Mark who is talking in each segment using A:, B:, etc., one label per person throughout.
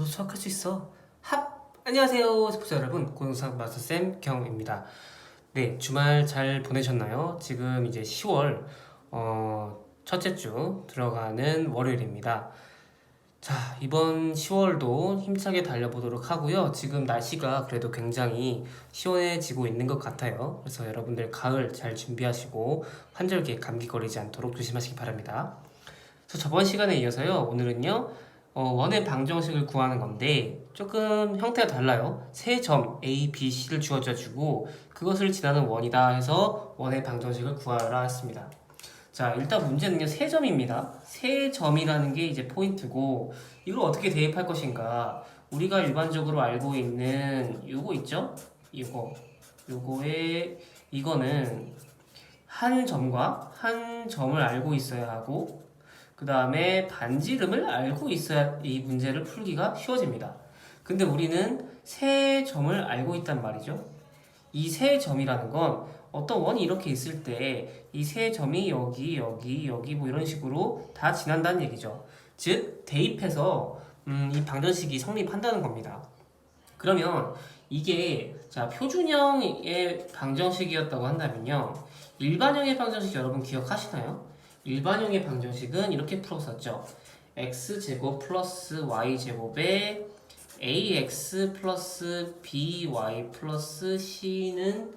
A: 너도 수학할 수 있어. 합! 안녕하세요, 스포츠 여러분. 고등수학 마스터쌤 경입니다. 네, 주말 잘 보내셨나요? 지금 이제 10월, 어, 첫째 주 들어가는 월요일입니다. 자, 이번 10월도 힘차게 달려보도록 하고요. 지금 날씨가 그래도 굉장히 시원해지고 있는 것 같아요. 그래서 여러분들 가을 잘 준비하시고 환절기에 감기 걸리지 않도록 조심하시기 바랍니다. 저번 시간에 이어서요. 오늘은요. 어, 원의 방정식을 구하는 건데 조금 형태가 달라요. 세 점 A, B, C를 주어져 주고 그것을 지나는 원이다 해서 원의 방정식을 구하라 했습니다. 자, 일단 문제는요. 세 점입니다. 세 점이라는 게 이제 포인트고 이걸 어떻게 대입할 것인가? 우리가 일반적으로 알고 있는 요거 있죠? 이거. 요거에 이거는 한 점과 한 점을 알고 있어야 하고 그 다음에 반지름을 알고 있어야 이 문제를 풀기가 쉬워집니다. 근데 우리는 세 점을 알고 있단 말이죠. 이 세 점이라는 건 어떤 원이 이렇게 있을 때 이 세 점이 여기, 여기, 여기 뭐 이런 식으로 다 지난다는 얘기죠. 즉, 대입해서 음, 이 방정식이 성립한다는 겁니다. 그러면 이게 자 표준형의 방정식이었다고 한다면요. 일반형의 방정식 여러분 기억하시나요? 일반형의 방정식은 이렇게 풀었었죠. x제곱 플러스 y제곱에 ax 플러스 by 플러스 c는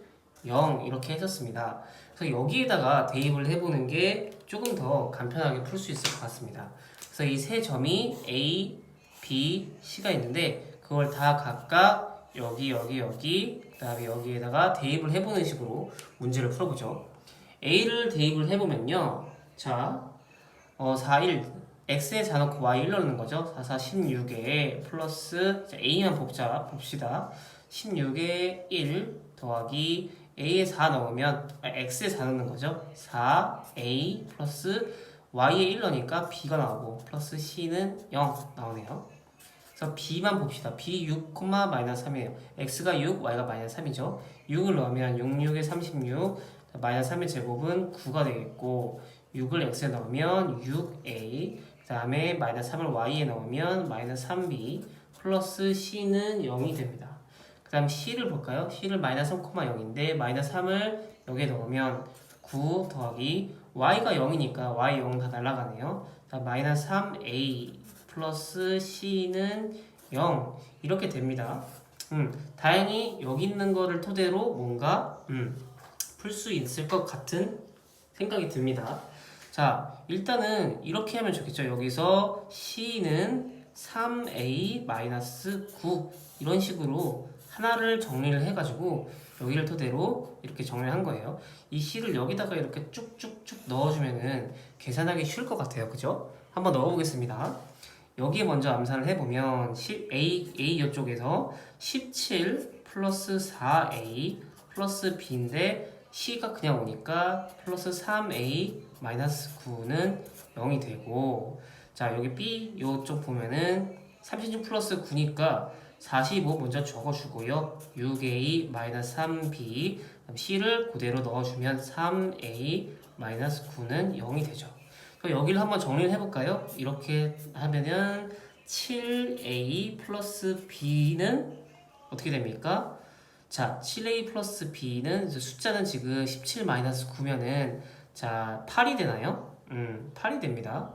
A: 0 이렇게 했었습니다. 그래서 여기에다가 대입을 해보는 게 조금 더 간편하게 풀 수 있을 것 같습니다. 그래서 이 세 점이 a, b, c가 있는데 그걸 다 각각 여기 여기 여기 그 다음에 여기에다가 대입을 해보는 식으로 문제를 풀어보죠. a를 대입을 해보면요. 자, 어, 4, 1, x에 자놓고 y 1 넣는 거죠. 4, 4, 16에 플러스, 자, a만 봅자, 봅시다. 16에 1 더하기 a에 4 넣으면, 아, x에 4 넣는 거죠. 4a 플러스 y에 1 넣으니까 b가 나오고, 플러스 c는 0 나오네요. 그래서 b만 봅시다. b 6, 마이너스 3이에요. x가 6, y가 마이너스 3이죠. 6을 넣으면 6, 6에 36, 마이너스 3의 제곱은 9가 되겠고, 6을 x에 넣으면 6a 그 다음에 마이너스 3을 y에 넣으면 마이너스 3b 플러스 c는 0이 됩니다. 그 다음 c를 볼까요? c를 마이너스 3,0인데 마이너스 3을 여기에 넣으면 9 더하기 y가 0이니까 y 0 다 날라가네요. 자, 마이너스 3a 플러스 c는 0 이렇게 됩니다. 음, 다행히 여기 있는 거를 토대로 뭔가 음, 풀 수 있을 것 같은 생각이 듭니다. 자, 일단은 이렇게 하면 좋겠죠. 여기서 C는 3A-9 이런 식으로 하나를 정리를 해가지고 여기를 토대로 이렇게 정리를 한 거예요. 이 C를 여기다가 이렇게 쭉쭉쭉 넣어주면은 계산하기 쉬울 것 같아요. 그죠? 한번 넣어보겠습니다. 여기에 먼저 암산을 해보면 10, A, A 이쪽에서 17 플러스 4A 플러스 B인데 C가 그냥 오니까 플러스 3A 마이너스 9는 0이 되고 자 여기 B 요쪽 보면은 36 플러스 9니까 45 먼저 적어주고요 6A 마이너스 3B C를 그대로 넣어주면 3A 마이너스 9는 0이 되죠 그럼 여기를 한번 정리를 해볼까요? 이렇게 하면은 7A 플러스 B는 어떻게 됩니까? 자, 7A 플러스 B는 숫자는 지금 17 마이너스 9면은 자, 8이 되나요? 음, 8이 됩니다.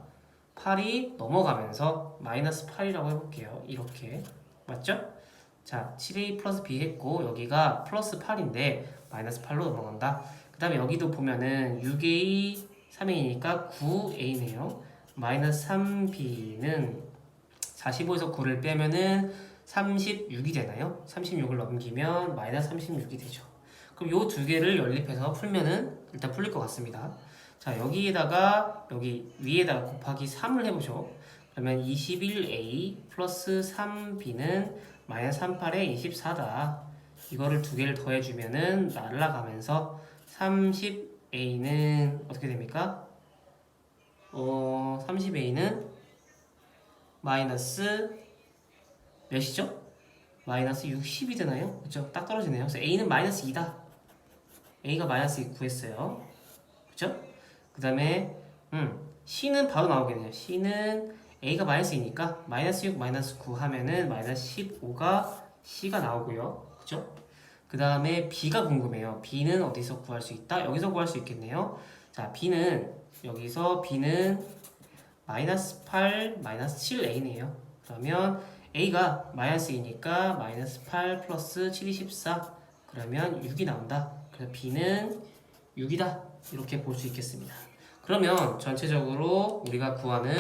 A: 8이 넘어가면서 마이너스 8이라고 해볼게요. 이렇게. 맞죠? 자, 7A 플러스 B 했고, 여기가 플러스 8인데, 마이너스 8로 넘어간다. 그 다음에 여기도 보면은 6A, 3A니까 9A네요. 마이너스 3B는 45에서 9를 빼면은 36이 되나요? 36을 넘기면 마이너스 36이 되죠. 그럼 요 두 개를 연립해서 풀면은 일단 풀릴 것 같습니다. 자, 여기에다가 여기 위에다가 곱하기 3을 해보죠. 그러면 21a 플러스 3b는 마이너스 38에 24다. 이거를 두 개를 더해주면은 날라가면서 30a는 어떻게 됩니까? 어, 30a는 마이너스 몇이죠? 마이너스 60이 되나요? 그쵸? 딱 떨어지네요. 그래서 a는 마이너스 2다. a가 마이너스 2 구했어요. 그쵸? 그 다음에 음, c는 바로 나오겠네요. c는 a가 마이너스 2니까 마이너스 6 마이너스 9 하면은 마이너스 15가 c가 나오고요. 그죠? 그 다음에 b가 궁금해요. b는 어디서 구할 수 있다? 여기서 구할 수 있겠네요. 자, b는 여기서 b는 마이너스 8 마이너스 7a네요. 그러면 a가 마이너스 2니까 마이너스 8 플러스 7이 14 그러면 6이 나온다. 그래서 b는 6이다. 이렇게 볼 수 있겠습니다. 그러면 전체적으로 우리가 구하는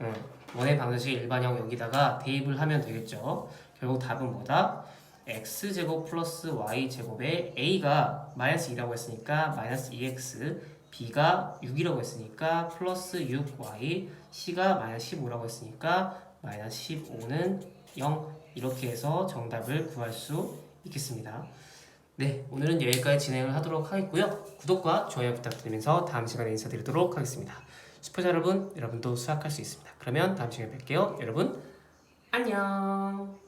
A: 음, 원의 방정식 일반형 여기다가 대입을 하면 되겠죠. 결국 답은 뭐다? x제곱 플러스 y제곱에 a가 마이너스 2라고 했으니까 마이너스 2x b가 6이라고 했으니까 플러스 6y c가 마이너스 15라고 했으니까 마이너스 15는 0 이렇게 해서 정답을 구할 수 있겠습니다. 네, 오늘은 여기까지 진행을 하도록 하겠고요. 구독과 좋아요 부탁드리면서 다음 시간에 인사드리도록 하겠습니다. 스포자 여러분, 여러분도 수학할 수 있습니다. 그러면 다음 시간에 뵐게요. 여러분, 안녕!